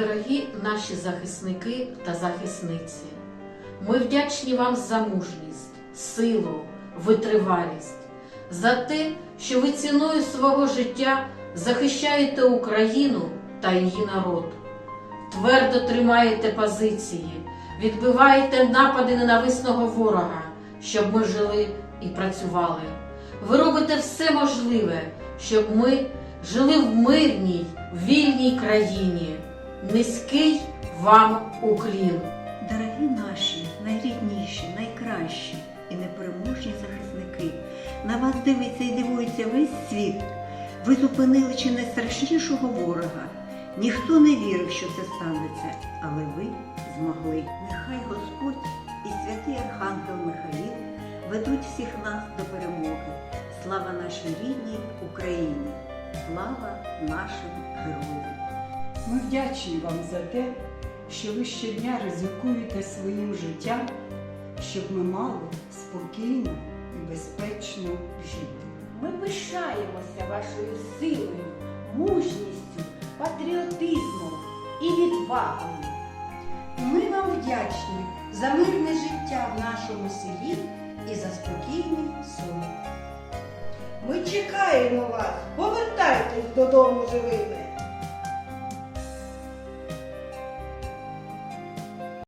Дорогі наші захисники та захисниці, ми вдячні вам за мужність, силу, витривалість, за те, що ви ціною свого життя захищаєте Україну та її народ. Твердо тримаєте позиції, відбиваєте напади ненависного ворога, щоб ми жили і працювали. Ви робите все можливе, щоб ми жили в мирній, вільній країні. Низький вам уклін. Дорогі наші, найрідніші, найкращі і непереможні захисники, на вас дивиться і дивується весь світ. Ви зупинили чи не страшнішого ворога. Ніхто не вірив, що це станеться, але ви змогли. Нехай Господь і святий Архангел Михаїл ведуть всіх нас до перемоги. Слава нашій рідній Україні! Слава нашим героям! Ми вдячні вам за те, що ви щодня ризикуєте своїм життям, щоб ми мали спокійно і безпечно жити. Ми пишаємося вашою силою, мужністю, патріотизмом і відвагою. Ми вам вдячні за мирне життя в нашому селі і за спокійний сон. Ми чекаємо вас, повертайтесь додому живими.